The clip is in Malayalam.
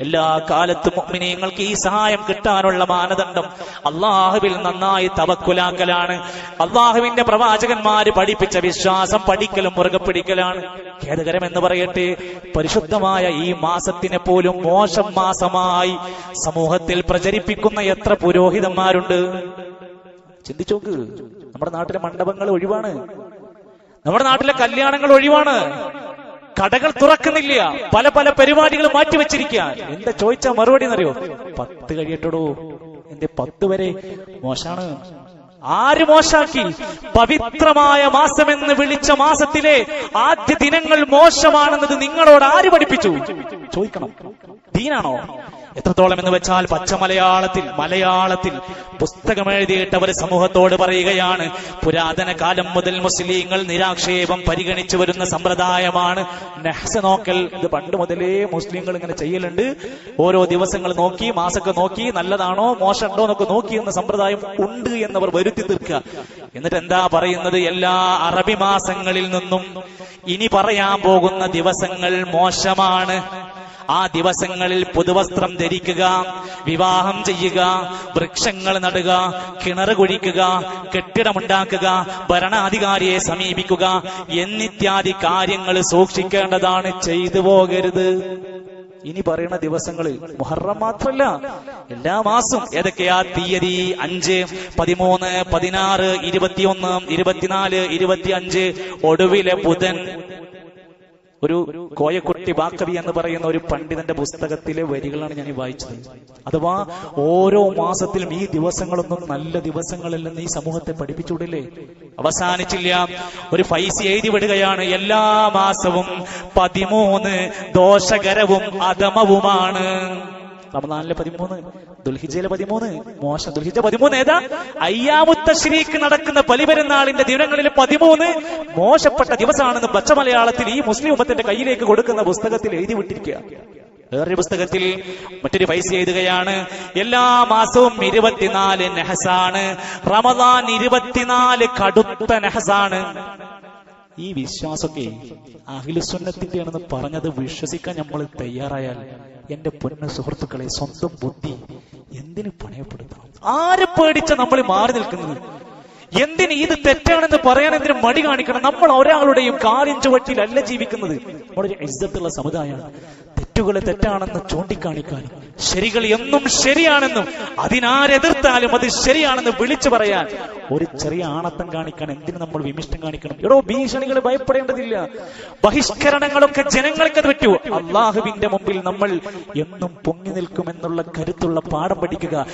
എല്ലാ കാലത്തും മുഅ്മിനീങ്ങൾക്ക് ഈ സഹായം കിട്ടാനുള്ള മാനദണ്ഡം അള്ളാഹുവിൽ നന്നായി തവക്കുലാക്കലാണ്. അള്ളാഹുവിന്റെ പ്രവാചകന്മാര് പഠിപ്പിച്ച വിശ്വാസം പഠിക്കലും മുറുകെ പിടിക്കലാണ് ഖേദകരം എന്ന് പറയട്ടെ പരിശുദ്ധമായ ഈ മാസത്തിനെ പോലും മോശം മാസമായി സമൂഹത്തിൽ പ്രചരിപ്പിക്കുന്ന എത്ര പുരോഹിതന്മാരുണ്ട്? ചിന്തിച്ചോക്ക് നമ്മുടെ നാട്ടിലെ മണ്ഡപങ്ങൾ ഒഴിവാണ്. നമ്മുടെ നാട്ടിലെ കല്യാണങ്ങൾ ഒഴിവാണ്. കടകൾ തുറക്കുന്നില്ല. പല പല പരിപാടികൾ മാറ്റിവെച്ചിരിക്കുക എന്താ ചോദിച്ച മറുപടി എന്നറിയോ? പത്ത് കഴിയട്ടടോ. എന്റെ പത്ത് വരെ മോശാണ് ആര് മോശാക്കി പവിത്രമായ മാസമെന്ന് വിളിച്ച മാസത്തിലെ ആദ്യ ദിനങ്ങൾ മോശമാണെന്നത് നിങ്ങളോട് ആര് പഠിപ്പിച്ചു? ചോദിക്കണം. ദീനാണോ? എത്രത്തോളം എന്ന് വെച്ചാൽ പച്ച മലയാളത്തിൽ മലയാളത്തിൽ പുസ്തകം എഴുതിയിട്ട് അവർ സമൂഹത്തോട് പറയുകയാണ് പുരാതന കാലം മുതൽ മുസ്ലിങ്ങൾ നിരാക്ഷേപം പരിഗണിച്ചു വരുന്ന സമ്പ്രദായമാണ് നെഹ്സ നോക്കൽ. ഇത് പണ്ട് മുതലേ മുസ്ലിങ്ങൾ ഇങ്ങനെ ചെയ്യലുണ്ട്. ഓരോ ദിവസങ്ങൾ നോക്കി മാസൊക്കെ നോക്കി നല്ലതാണോ മോശമുണ്ടോ എന്നൊക്കെ നോക്കി എന്ന സമ്പ്രദായം ഉണ്ട് എന്നവർ വരുത്തി തീർക്കുക. എന്നിട്ട് എന്താ പറയുന്നത്? എല്ലാ അറബി മാസങ്ങളിൽ നിന്നും ഇനി പറയാൻ പോകുന്ന ദിവസങ്ങൾ മോശമാണ്. ആ ദിവസങ്ങളിൽ പുതുവസ്ത്രം ധരിക്കുക വിവാഹം ചെയ്യുക വൃക്ഷങ്ങൾ നടുക കിണർ കുഴിക്കുക കെട്ടിടമുണ്ടാക്കുക ഭരണാധികാരിയെ സമീപിക്കുക എന്നിത്യാദി കാര്യങ്ങൾ സൂക്ഷിക്കേണ്ടതാണ് ചെയ്തു പോകരുത്. ഇനി പറയുന്ന ദിവസങ്ങളിൽ മുഹറം മാത്രല്ല എല്ലാ മാസം ഏതൊക്കെയാ? തീയതി അഞ്ച് പതിമൂന്ന് പതിനാറ് ഇരുപത്തിയൊന്ന് ഇരുപത്തിനാല് ഇരുപത്തിയഞ്ച് ഒടുവിലെ ബുധൻ. ഒരു കോയക്കുട്ടി ബാക്കവി എന്ന് പറയുന്ന ഒരു പണ്ഡിതന്റെ പുസ്തകത്തിലെ വരികളാണ് ഞാൻ വായിച്ചത്. അഥവാ ഓരോ മാസത്തിലും ഈ ദിവസങ്ങളൊന്നും നല്ല ദിവസങ്ങളല്ലെന്ന് ഈ സമൂഹത്തെ പഠിപ്പിച്ചുവിടില്ലേ? അവസാനിച്ചില്ല. ഒരു ഫൈസ് എഴുതി വിടുകയാണ്. എല്ലാ മാസവും പതിമൂന്ന് ദോഷകരവും അധമവുമാണ്. റമദാനിലെ പതിമൂന്ന് ദുൽഹിജയിലെ പതിമൂന്ന് മോശം ദുൽഹിജ പതിമൂന്ന് ഏതാ? അയ്യാമുത്തശ്രീക്ക് നടക്കുന്ന ബലിപെരുന്നാളിന്റെ ദിനങ്ങളിൽ പതിമൂന്ന് മോശപ്പെട്ട ദിവസമാണെന്ന് പച്ച മലയാളത്തിൽ ഈ മുസ്ലിം ഉമ്മത്തിന്റെ കയ്യിലേക്ക് കൊടുക്കുന്ന പുസ്തകത്തിൽ എഴുതി വിട്ടിരിക്കുക. വേറൊരു പുസ്തകത്തിൽ മറ്റൊരു പൈസ എഴുതുകയാണ് എല്ലാ മാസവും ഇരുപത്തിനാല് നെഹസാണ് റമദാൻ ഇരുപത്തിനാല് കടുത്ത നെഹസാണ്. ഈ വിശ്വാസമൊക്കെ അഖിലുസുന്നത്തിന്റെയാണെന്ന് പറഞ്ഞത് വിശ്വസിക്കാൻ നമ്മൾ തയ്യാറായാൽ എന്റെ പൊന്ന സുഹൃത്തുക്കളെ സ്വന്തം ബുദ്ധി എന്തിനു പണയപ്പെടുത്തണം? ആരെ പേടിച്ച നമ്മൾ മാറി നിൽക്കുന്നത്? എന്തിന് ഇത് തെറ്റാണെന്ന് പറയാൻ എന്തിനു മടി കാണിക്കണം? നമ്മൾ ഒരാളുടെയും കാര്യം ചുവട്ടിലല്ല ജീവിക്കുന്നത്. നമ്മളൊരു ഇജ്ജത്തുള്ള സമുദായമാണ് തെറ്റുകളെ തെറ്റാണെന്ന് ചൂണ്ടിക്കാണിക്കാനും ശരികൾ എന്നും ശരിയാണെന്നും അതിനാരെതിർത്താലും അത് ശരിയാണെന്ന് വിളിച്ചു പറയാൻ ഒരു ചെറിയ ആണത്തം കാണിക്കാൻ എന്തിനു നമ്മൾ വിമിഷ്ടം കാണിക്കണം? എടോ ഭീഷണികൾ ഭയപ്പെടേണ്ടതില്ല. ബഹിഷ്കരണങ്ങളൊക്കെ ജനങ്ങൾക്ക് അത് പറ്റുമോ അള്ളാഹുവിന്റെ മുമ്പിൽ നമ്മൾ എന്നും പൊങ്ങി നിൽക്കുമെന്നുള്ള കരുത്തുള്ള പാഠം പഠിക്കുക.